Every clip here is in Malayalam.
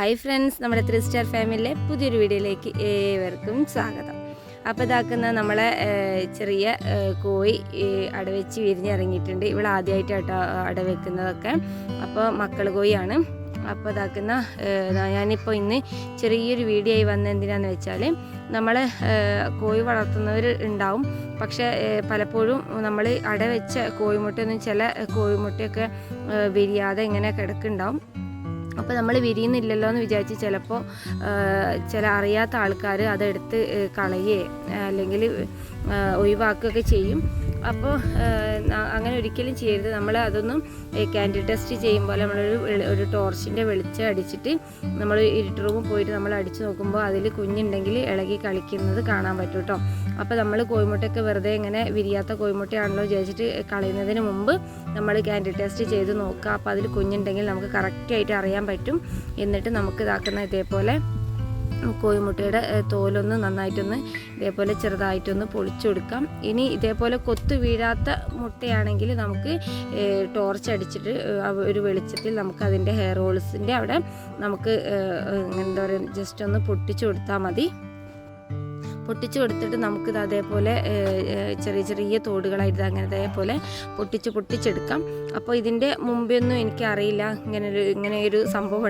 ഹായ് ഫ്രണ്ട്സ് നമ്മുടെ ത്രീ സ്റ്റാർ ഫാമിലിയിലെ പുതിയൊരു വീഡിയോയിലേക്ക് ഏവർക്കും സ്വാഗതം. അപ്പോൾ ഇതാക്കുന്ന നമ്മളെ ചെറിയ കോഴി അടവെച്ച് വിരിഞ്ഞിറങ്ങിയിട്ടുണ്ട്. ഇവിടെ ആദ്യമായിട്ടാട്ടോ അടവെക്കുന്നതൊക്കെ. അപ്പോൾ മക്കൾ കോഴിയാണ്. അപ്പോൾ ഇതാക്കുന്ന ഞാനിപ്പോൾ ഇന്ന് ചെറിയൊരു വീഡിയോ ആയി വന്ന എന്തിനാന്ന് വെച്ചാൽ നമ്മൾ കോഴി വളർത്തുന്നവർ ഉണ്ടാവും. പക്ഷേ പലപ്പോഴും നമ്മൾ അടവെച്ച കോഴിമുട്ടയൊന്നും ചില കോഴിമുട്ടയൊക്കെ വിരിയാതെ ഇങ്ങനെ കിടക്കുന്നുണ്ടാവും. അപ്പോൾ നമ്മൾ വിരിയുന്നില്ലല്ലോ എന്ന് വിചാരിച്ച് ചിലപ്പോൾ ചില അറിയാത്ത ആൾക്കാർ അതെടുത്ത് കളയുകയോ അല്ലെങ്കിൽ ഒഴിവാക്കുകയൊക്കെ ചെയ്യും. അപ്പോൾ അങ്ങനെ ഒരിക്കലും ചെയ്യരുത്. നമ്മൾ അതൊന്നും ക്യാൻഡിൽ ടെസ്റ്റ് ചെയ്യുമ്പോൾ നമ്മളൊരു ഒരു ടോർച്ചിന്റെ വെളിച്ചം അടിച്ചിട്ട് നമ്മൾ ഇരുട്ട് റൂമിൽ പോയിട്ട് നമ്മൾ അടിച്ചു നോക്കുമ്പോൾ അതിൽ കുഞ്ഞുണ്ടെങ്കിൽ ഇളകി കളിക്കുന്നത് കാണാൻ പറ്റും കേട്ടോ അപ്പോൾ നമ്മൾ കോഴിമുട്ടയൊക്കെ വെറുതെ ഇങ്ങനെ വിരിയാത്ത കോഴിമുട്ടയാണല്ലോ വിചാരിച്ചിട്ട് കളയുന്നതിന് മുമ്പ് നമ്മൾ ക്യാൻഡിൽ ടെസ്റ്റ് ചെയ്ത് നോക്കുക. അപ്പോൾ അതിൽ കുഞ്ഞുണ്ടെങ്കിൽ നമുക്ക് കറക്റ്റായിട്ട് അറിയാൻ പറ്റും. എന്നിട്ട് നമുക്ക് ഇതാക്കുന്ന ഇതേപോലെ കോഴിമുട്ടയുടെ തോലൊന്ന് നന്നായിട്ടൊന്ന് ഇതേപോലെ ചെറുതായിട്ടൊന്ന് പൊളിച്ചെടുക്കാം. ഇനി ഇതേപോലെ കൊത്തു വീഴാത്ത മുട്ടയാണെങ്കിൽ നമുക്ക് ടോർച്ച് അടിച്ചിട്ട് ഒരു വെളിച്ചത്തിൽ നമുക്ക് അതിന്റെ ഹെയർ ഹോൾസിന്റെ അവിടെ നമുക്ക് എന്താ പറയുക ജസ്റ്റ് ഒന്ന് പൊട്ടിച്ചു കൊടുത്താൽ മതി. പൊട്ടിച്ചു കൊടുത്തിട്ട് നമുക്കിത് അതേപോലെ ചെറിയ ചെറിയ തോടുകളായിട്ട് അങ്ങനെ അതേപോലെ പൊട്ടിച്ച് പൊട്ടിച്ചെടുക്കാം. അപ്പോൾ ഇതിന്റെ മുമ്പെയൊന്നും എനിക്കറിയില്ല. ഇങ്ങനെ ഒരു ഇങ്ങനെ ഒരു സംഭവം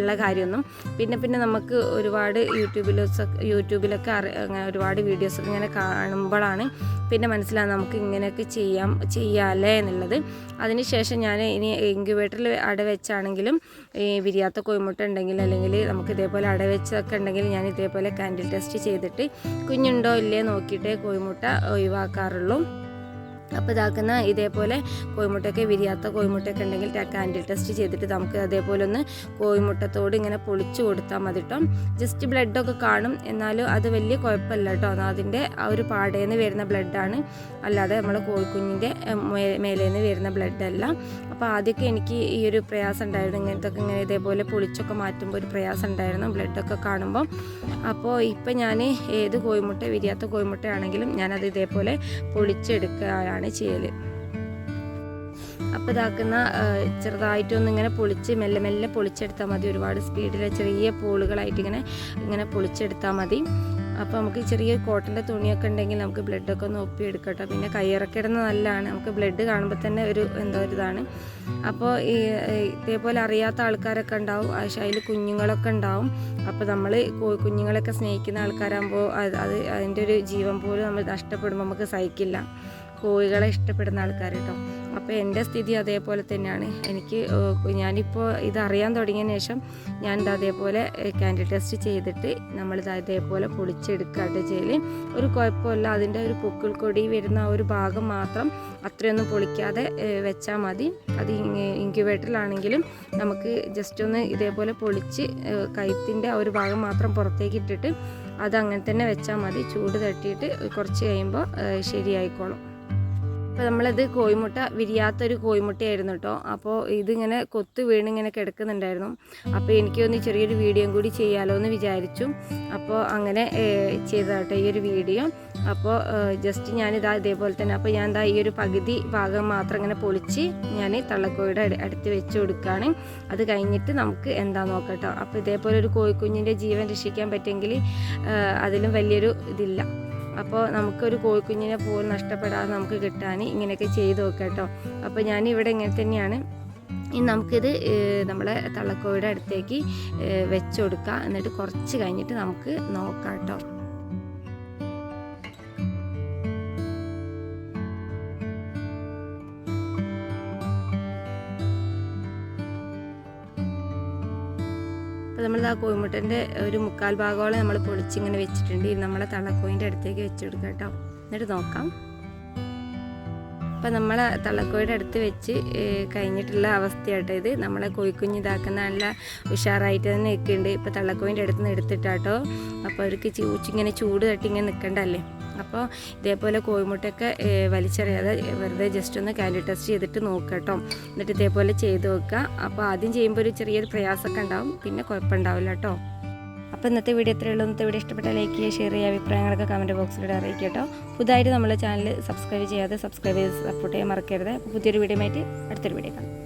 ഉള്ള കാര്യമൊന്നും. പിന്നെ പിന്നെ നമുക്ക് ഒരുപാട് യൂട്യൂബിലൊക്കെ യൂട്യൂബിലൊക്കെ അറി അങ്ങനെ ഒരുപാട് വീഡിയോസൊക്കെ ഇങ്ങനെ കാണുമ്പോഴാണ് പിന്നെ മനസ്സിലാകും നമുക്ക് ഇങ്ങനെയൊക്കെ ചെയ്യാം ചെയ്യാമല്ലേ എന്നുള്ളത്. അതിനുശേഷം ഞാൻ ഇനി ഇൻക്യുബേറ്ററിൽ അട വെച്ചാണെങ്കിലും ഈ വിരിയാത്ത കോയിമുട്ട ഉണ്ടെങ്കിൽ അല്ലെങ്കിൽ നമുക്ക് ഇതേപോലെ അട വെച്ചൊക്കെ ഉണ്ടെങ്കിൽ ഞാൻ ഇതേപോലെ കാൻഡിൽ ടെസ്റ്റ് ചെയ്തിട്ട് കുഞ്ഞുണ്ടോ ഇല്ലേ നോക്കിയിട്ടേ കോഴിമുട്ട ഒഴിവാക്കാറുള്ളൂ. അപ്പോൾ ഇതാക്കുന്ന ഇതേപോലെ കോഴിമുട്ടയൊക്കെ വിരിയാത്ത കോഴിമുട്ടയൊക്കെ ഉണ്ടെങ്കിൽ കാൻഡിൽ ടെസ്റ്റ് ചെയ്തിട്ട് നമുക്ക് അതേപോലെ ഒന്ന് കോഴിമുട്ടത്തോട് ഇങ്ങനെ പൊളിച്ചു കൊടുത്താൽ മതി കേട്ടോ ജസ്റ്റ് ബ്ലഡൊക്കെ കാണും. എന്നാലും അത് വലിയ കുഴപ്പമില്ല കേട്ടോ അതിന്റെ ആ ഒരു പാടേന്ന് വരുന്ന ബ്ലഡാണ് അല്ലാതെ നമ്മൾ കോഴിക്കുഞ്ഞിന്റെ മേലേന്ന് വരുന്ന ബ്ലഡല്ല അപ്പോൾ ആദ്യമൊക്കെ എനിക്ക് ഈ ഒരു പ്രയാസം ഉണ്ടായിരുന്നു. ഇങ്ങനത്തെ ഇങ്ങനെ ഇതേപോലെ പൊളിച്ചൊക്കെ മാറ്റുമ്പോൾ ഒരു പ്രയാസം ഉണ്ടായിരുന്നു ബ്ലഡൊക്കെ കാണുമ്പോൾ അപ്പോൾ ഇപ്പം ഞാൻ ഏത് കോഴിമുട്ട വിരിയാത്ത കോഴിമുട്ടയാണെങ്കിലും ഞാനത് ഇതേപോലെ പൊളിച്ചെടുക്കുകയാണ് ചെയ്യൽ അപ്പോൾ ഇതാക്കുന്ന ചെറുതായിട്ടൊന്ന് ഇങ്ങനെ പൊളിച്ച് മെല്ലെ മെല്ലെ പൊളിച്ചെടുത്താൽ മതി. ഒരുപാട് സ്പീഡിൽ ചെറിയ പോളുകളായിട്ട് ഇങ്ങനെ ഇങ്ങനെ പൊളിച്ചെടുത്താൽ മതി. അപ്പോൾ നമുക്ക് ചെറിയ കോട്ടന്റെ തുണിയൊക്കെ ഉണ്ടെങ്കിൽ നമുക്ക് ബ്ലഡൊക്കെ ഒന്ന് ഒപ്പിയെടുക്കട്ടോ. പിന്നെ കയ്യിറക്കിടുന്ന നല്ലതാണ് നമുക്ക് ബ്ലഡ് കാണുമ്പോൾ തന്നെ ഒരു എന്തോ ഒരു ഇതാണ്. അപ്പോൾ ഈ ഇതേപോലെ അറിയാത്ത ആൾക്കാരൊക്കെ ഉണ്ടാവും. പക്ഷേ അതിൽ കുഞ്ഞുങ്ങളൊക്കെ ഉണ്ടാവും. അപ്പോൾ നമ്മൾ കുഞ്ഞുങ്ങളൊക്കെ സ്നേഹിക്കുന്ന ആൾക്കാരാകുമ്പോൾ അത് അതിന്റെ ഒരു ജീവൻ പോലും നമ്മൾ നഷ്ടപ്പെടുമ്പോൾ നമുക്ക് സഹിക്കില്ല. കോഴികളെ ഇഷ്ടപ്പെടുന്ന ആൾക്കാർ കേട്ടോ അപ്പോൾ എന്റെ സ്ഥിതി അതേപോലെ തന്നെയാണ്. എനിക്ക് ഞാനിപ്പോൾ ഇതറിയാൻ തുടങ്ങിയതിന് ശേഷം ഞാൻ ഇത് അതേപോലെ ക്യാൻഡിൽ ടെസ്റ്റ് ചെയ്തിട്ട് നമ്മളിത് അതേപോലെ പൊളിച്ചെടുക്കാട്ട് ചെയ്യൽ ഒരു കുഴപ്പമില്ല. അതിന്റെ ഒരു പൊക്കിൾ കൊടി വരുന്ന ആ ഒരു ഭാഗം മാത്രം അത്രയൊന്നും പൊളിക്കാതെ വെച്ചാൽ മതി. അത് ഇൻക്യുബേറ്ററിലാണെങ്കിലും നമുക്ക് ജസ്റ്റ് ഒന്ന് ഇതേപോലെ പൊളിച്ച് ആ ഒരു ഭാഗം മാത്രം പുറത്തേക്ക് ഇട്ടിട്ട് അത് അങ്ങനെ തന്നെ വെച്ചാൽ മതി. ചൂട് തട്ടിയിട്ട് കുറച്ച് കഴിയുമ്പോൾ ശരിയായിക്കോളും. അപ്പോൾ നമ്മളത് കോഴിമുട്ട വിരിയാത്തൊരു കോഴിമുട്ടയായിരുന്നു കേട്ടോ അപ്പോൾ ഇതിങ്ങനെ കൊത്ത് വീണ് ഇങ്ങനെ കിടക്കുന്നുണ്ടായിരുന്നു. അപ്പോൾ എനിക്ക് ഒന്ന് ചെറിയൊരു വീഡിയോയും കൂടി ചെയ്യാലോ എന്ന് വിചാരിച്ചു. അപ്പോൾ അങ്ങനെ ചെയ്തോട്ടെ ഈ ഒരു വീഡിയോ. അപ്പോൾ ജസ്റ്റ് ഞാനിതാ ഇതേപോലെ തന്നെ അപ്പോൾ ഞാൻ എന്താ ഈ ഒരു പകുതി ഭാഗം മാത്രം ഇങ്ങനെ പൊളിച്ച് ഞാൻ തള്ളക്കോഴിയുടെ അടുത്ത് വെച്ച് കൊടുക്കുകയാണ് അത് കഴിഞ്ഞിട്ട് നമുക്ക് എന്താ നോക്കട്ടോ അപ്പോൾ ഇതേപോലെ ഒരു കോഴിക്കുഞ്ഞിന്റെ ജീവൻ രക്ഷിക്കാൻ പറ്റുമെങ്കിൽ അതിലും വലിയൊരു ഇതില്ല. അപ്പോൾ നമുക്കൊരു കോഴിക്കുഞ്ഞിനെ പോലും നഷ്ടപ്പെടാതെ നമുക്ക് കിട്ടാൻ ഇങ്ങനെയൊക്കെ ചെയ്ത് നോക്കാം കേട്ടോ. അപ്പോൾ ഞാൻ ഇവിടെ ഇങ്ങനെ തന്നെയാണ്. ഇനി നമുക്കിത് നമ്മളെ തള്ളക്കോഴിയുടെ അടുത്തേക്ക് വെച്ച് കൊടുക്കാം. എന്നിട്ട് കുറച്ച് കഴിഞ്ഞിട്ട് നമുക്ക് നോക്കാം കേട്ടോ. അപ്പോൾ നമ്മൾ ആ കോഴിമുട്ടന്റെ ഒരു മുക്കാൽ ഭാഗമോളം നമ്മൾ പൊളിച്ചിങ്ങനെ വെച്ചിട്ടുണ്ട്. ഇത് നമ്മളെ തള്ളക്കോയിന്റെ അടുത്തേക്ക് വെച്ച് കൊടുക്കാം കേട്ടോ. എന്നിട്ട് നോക്കാം. അപ്പം നമ്മളെ തള്ളക്കോയുടെ അടുത്ത് വെച്ച് കഴിഞ്ഞിട്ടുള്ള അവസ്ഥയാട്ടോ ഇത്. നമ്മളെ കോഴിക്കുഞ്ഞ് ഇതാക്കുന്ന നല്ല ഉഷാറായിട്ട് തന്നെ നിൽക്കുന്നുണ്ട്. ഇപ്പോൾ തള്ളക്കോയിന്റെ അടുത്ത് നിന്ന് എടുത്തിട്ടാട്ടോ. അപ്പോൾ അവർക്ക് ചൂച്ചിങ്ങനെ ചൂട് തട്ടി ഇങ്ങനെ നിൽക്കണ്ടല്ലേ? അപ്പോൾ ഇതേപോലെ കോഴിമുട്ടയൊക്കെ വലിച്ചെറിയാതെ വെറുതെ ജസ്റ്റ് ഒന്ന് കാൻഡി ടെസ്റ്റ് ചെയ്തിട്ട് നോക്കട്ടോ എന്നിട്ട് ഇതേപോലെ ചെയ്ത് നോക്കുക അപ്പോൾ ആദ്യം ചെയ്യുമ്പോൾ ഒരു ചെറിയൊരു പ്രയാസമൊക്കെ ഉണ്ടാവും. പിന്നെ കുഴപ്പമുണ്ടാവില്ല കേട്ടോ. അപ്പോൾ ഇന്നത്തെ വീഡിയോ ഇത്രയേ ഉള്ളൂ. ഇന്നത്തെ വീഡിയോ ഇഷ്ടപ്പെട്ട ലൈക്ക് ചെയ്യുക ഷെയർ ചെയ്യുക അഭിപ്രായങ്ങളൊക്കെ കമന്റ് ബോക്സിലൂടെ അറിയിക്കുക കേട്ടോ. പുതുതായിട്ട് നമ്മളെ ചാനൽ സബ്സ്ക്രൈബ് ചെയ്യാതെ സബ്സ്ക്രൈബ് ചെയ്ത് സപ്പോർട്ട് ചെയ്യാൻ മറക്കരുത്. അപ്പോൾ പുതിയൊരു വീഡിയോ ആയിട്ട് അടുത്തൊരു വീഡിയോ കാണാം.